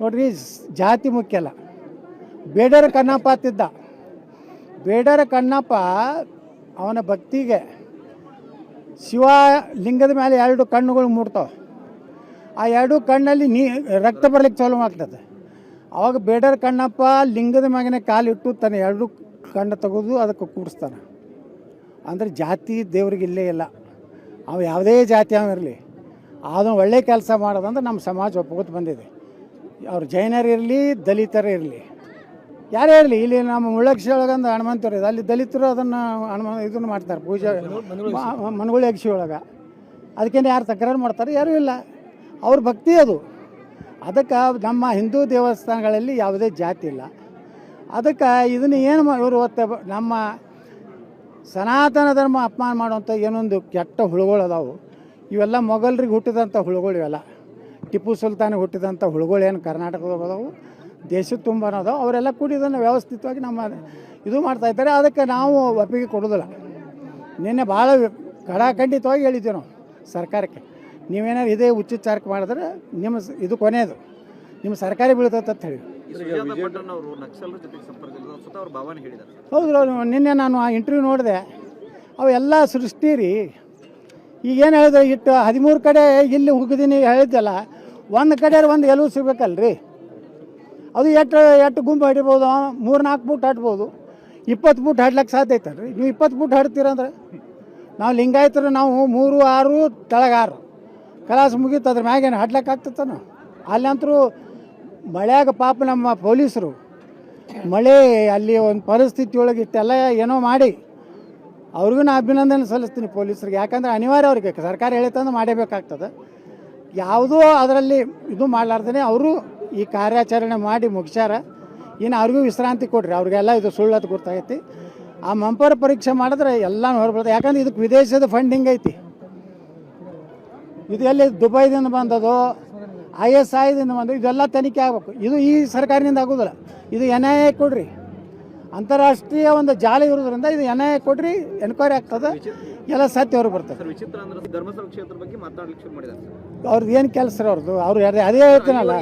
ನೋಡ್ರಿ, ಜಾತಿ ಮುಖ್ಯ ಅಲ್ಲ. ಬೇಡರ ಕಣ್ಣಪ್ಪ ಅತ್ತಿದ್ದ ಬೇಡರ ಕಣ್ಣಪ್ಪ ಅವನ ಭಕ್ತಿಗೆ ಶಿವ ಲಿಂಗದ ಮೇಲೆ ಎರಡು ಕಣ್ಣುಗಳು ಮೂಡ್ತಾವೆ. ಆ ಎರಡು ಕಣ್ಣಲ್ಲಿ ನೀ ರಕ್ತ ಬರ್ಲಿಕ್ಕೆ ಚಾಲು ಆಗ್ತದೆ. ಅವಾಗ ಬೇಡರ ಕಣ್ಣಪ್ಪ ಲಿಂಗದ ಮ್ಯಾಗಿನ ಕಾಲಿಟ್ಟು ತನ್ನ ಎರಡು ಕಣ್ಣು ತೆಗೆದು ಅದಕ್ಕೆ ಕೂಡಿಸ್ತಾನೆ. ಅಂದರೆ ಜಾತಿ ದೇವ್ರಿಗೆ ಇಲ್ಲೇ ಇಲ್ಲ. ಅವ ಯಾವುದೇ ಜಾತಿ ಇರಲಿ. ಅದನ್ನು ಒಳ್ಳೆ ಕೆಲಸ ಮಾಡೋದಂದ್ರೆ ನಮ್ಮ ಸಮಾಜ ಒಪ್ಕೋತ ಬಂದಿದೆ. ಅವ್ರು ಜೈನರಿರಲಿ ದಲಿತರೇ ಇರಲಿ. ಯಾರೇ ಇರಲಿ ಇಲ್ಲಿ ನಮ್ಮ ಮುಳ್ಳಕ್ಷಿ ಒಳಗಂದು ಹನುಮಂತರು ಇದೆ ಅಲ್ಲಿ ದಲಿತರು ಅದನ್ನು ಹನುಮ ಇದನ್ನು ಮಾಡ್ತಾರೆ ಪೂಜೆ ಮನಗುಳಿ ಒಳಗೆ ಅದಕ್ಕೇನೆ ಯಾರು ತಕರಾರು ಮಾಡ್ತಾರೆ? ಯಾರೂ ಇಲ್ಲ. ಅವ್ರ ಭಕ್ತಿ ಅದು. ಅದಕ್ಕೆ ನಮ್ಮ ಹಿಂದೂ ದೇವಸ್ಥಾನಗಳಲ್ಲಿ ಯಾವುದೇ ಜಾತಿ ಇಲ್ಲ. ಅದಕ್ಕೆ ಇದನ್ನು ಏನು ಇವರು ಒತ್ತ ನಮ್ಮ ಸನಾತನ ಧರ್ಮ ಅಪಮಾನ ಮಾಡುವಂಥ ಏನೊಂದು ಕೆಟ್ಟ ಹುಳುಗಳು ಅದಾವು. ಇವೆಲ್ಲ ಮೊಘಲ್ರಿಗೆ ಹುಟ್ಟಿದಂಥ ಹುಳುಗಳು ಇವೆಲ್ಲ. ಟಿಪ್ಪು ಸುಲ್ತಾನ್ ಹುಟ್ಟಿದಂಥ ಹುಳುಗಳು ಏನು ಕರ್ನಾಟಕದಾಗ ಅದಾವು? ದೇಶದ ತುಂಬ ಅದಾವೆ. ಅವರೆಲ್ಲ ಕೂಡಿ ಇದನ್ನು ವ್ಯವಸ್ಥಿತವಾಗಿ ನಮ್ಮ ಇದು ಮಾಡ್ತಾ ಇದ್ದಾರೆ. ಅದಕ್ಕೆ ನಾವು ಒಪ್ಪಿಗೆ ಕೊಡೋದಿಲ್ಲ ನಿನ್ನೆ ಭಾಳ ಕಡಾಖಂಡಿತವಾಗಿ ಹೇಳಿದ್ದೀವಿ ನಾವು ಸರ್ಕಾರಕ್ಕೆ. ನೀವೇನಾದ್ರು ಇದೇ ಉಚ್ಚಾರಕ್ಕೆ ಮಾಡಿದ್ರೆ ನಿಮ್ಮ ಇದು ಕೊನೆಯದು. ನಿಮ್ಮ ಸರ್ಕಾರಿ ಬೀಳ್ತೈತೆ ಅಂತ ಹೇಳಿ. ಹೌದು. ನಿನ್ನೆ ನಾನು ಆ ಇಂಟರ್ವ್ಯೂ ನೋಡಿದೆ. ಅವೆಲ್ಲ ಸೃಷ್ಟಿ ರೀ ಈಗೇನು ಹೇಳಿದ್ರೆ? ಇಟ್ಟು ಹದಿಮೂರು ಕಡೆ ಇಲ್ಲಿ ಹೋಗಿದ್ದೀನಿ ಹೇಳಿದ್ದಲ್ಲ. ಒಂದು ಕಡೆ ಒಂದು ಎಲುವು ಸಿಗ್ಬೇಕಲ್ರಿ? ಅದು ಎಷ್ಟು ಎಷ್ಟು ಗುಂಪು ಹಿಡಿಬೋದು ಮೂರು ನಾಲ್ಕು ಫುಟ್ ಹಟ್ಬೋದು ಇಪ್ಪತ್ತು ಫುಟ್ ಹಡ್ಲಕ್ಕೆ ಸಾಧ್ಯ ಐತಲ್ರಿ? ನೀವು ಇಪ್ಪತ್ತು ಫುಟ್ ಹಡ್ತೀರಂದ್ರೆ ನಾವು ಲಿಂಗಾಯತರು ನಾವು ಮೂರು, ಆರು ತೆಳಗಾರು ಕಲಾಸ ಮುಗೀತು, ಅದ್ರ ಮ್ಯಾಗೇನು ಹಡ್ಲಕ್ಕೆ ಆಗ್ತೈತನ ಅಲ್ಲಂತರೂ ಮಳೆಯಾಗ ಪಾಪ ನಮ್ಮ ಪೊಲೀಸರು ಮಳೆ ಅಲ್ಲಿ ಒಂದು ಪರಿಸ್ಥಿತಿ ಒಳಗೆ ಇಷ್ಟೆಲ್ಲ ಏನೋ ಮಾಡಿ ಅವ್ರಿಗೂ ನಾನು ಅಭಿನಂದನೆ ಸಲ್ಲಿಸ್ತೀನಿ ಪೊಲೀಸರಿಗೆ. ಯಾಕಂದ್ರೆ ಅನಿವಾರ್ಯ ಅವ್ರಿಗೆ, ಸರ್ಕಾರ ಹೇಳಿತಂದ್ರೆ ಮಾಡೇಬೇಕಾಗ್ತದೆ ಯಾವುದೂ ಅದರಲ್ಲಿ ಇದು ಮಾಡಲಾರ್ದೇ ಅವರು ಈ ಕಾರ್ಯಾಚರಣೆ ಮಾಡಿ ಮುಗಿಸ್ಯಾರ. ಇನ್ನು ಅವ್ರಿಗೂ ವಿಶ್ರಾಂತಿ ಕೊಡ್ರಿ, ಅವ್ರಿಗೆಲ್ಲ ಇದು ಸುಳ್ಳತ್ ಗೊತ್ತಾಗೈತಿ. ಆ ಮಂಪರ್ ಪರೀಕ್ಷೆ ಮಾಡಿದ್ರೆ ಎಲ್ಲ ಹೊರಬರ್ತದೆ ಯಾಕಂದ್ರೆ ಇದಕ್ಕೆ ವಿದೇಶದ ಫಂಡಿಂಗ್ ಐತಿ. ಇದು ಎಲ್ಲಿ ದುಬೈದಿಂದ ಬಂದದು, ಐ ಎಸ್ ಐದಿಂದ ಬಂದೋ ಇದೆಲ್ಲ ತನಿಖೆ ಆಗಬೇಕು. ಇದು ಈ ಸರ್ಕಾರದಿಂದ ಆಗೋದಿಲ್ಲ. ಇದು ಎನ್ ಐ ಎ ಕೊಡ್ರಿ. ಅಂತಾರಾಷ್ಟ್ರೀಯ ಒಂದು ಜಾಲ ಇರೋದ್ರಿಂದ ಇದು ಎನ್ ಐ ಕೊಡ್ರಿ ಎನ್ಕ್ವೈರಿ ಆಗ್ತದೆ. ಎಲ್ಲ ಸತ್ಯ ಅವ್ರು ಬರ್ತದೆ. ಸರ್ ವಿಚಿತ್ರ ಅಂದ್ರೆ ಧರ್ಮಸ್ಥಳ ಕ್ಷೇತ್ರ ಬಗ್ಗೆ ಮಾತಾಡ್ಲಿಕ್ಕೆ ಶುರು ಮಾಡಿದ್ದಾರೆ ಸರ್. ಅವ್ರದ್ದು ಏನು ಕೆಲಸ ರೀ ಅವ್ರದ್ದು? ಅವ್ರು ಯಾರು ಅದೇ ಹೇಳ್ತೀನಲ್ಲ.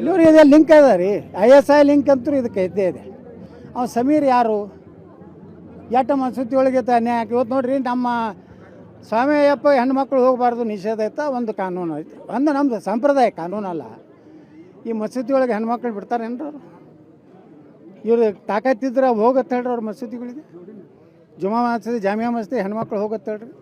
ಇಲ್ಲವ್ರು ಇದೆ ಲಿಂಕ್ ಅದ ರೀ. ಐ ಎಸ್ ಐ ಲಿಂಕ್ ಅಂತೂ ಇದಕ್ಕೆ ಇದ್ದೇ ಇದೆ. ಅವ್ನು ಸಮೀರ್ ಯಾರು? ಎಟ್ಟ ಮಸೂತಿ ಒಳಗೆ ಅನ್ಯಾಯ ಆಗಿ ಇವತ್ತು ನೋಡ್ರಿ ನಮ್ಮ ಸ್ವಾಮಿಯಪ್ಪ ಹೆಣ್ಮಕ್ಳು ಹೋಗಬಾರ್ದು ನಿಷೇಧ ಐತೆ ಒಂದು ಕಾನೂನು ಐತೆ. ಒಂದು ನಮ್ದು ಸಂಪ್ರದಾಯ ಕಾನೂನಲ್ಲ. ಈ ಮಸೂತಿ ಒಳಗೆ ಹೆಣ್ಮಕ್ಳು ಬಿಡ್ತಾರೆ ಅವರು? ಇವ್ರು ತಾಕತ್ತಿದ್ರೆ ಹೋಗತ್ತೆ ಹೇಳ್ರಿ ಅವ್ರ ಮಸೀದಿಗಳಿಗೆ. ಜುಮಾ ಮಸೀದಿ ಜಾಮಿಯಾ ಮಸೀದಿ ಹೆಣ್ಮಕ್ಳು ಹೋಗತ್ತೆ ಹೇಳ್ರಿ.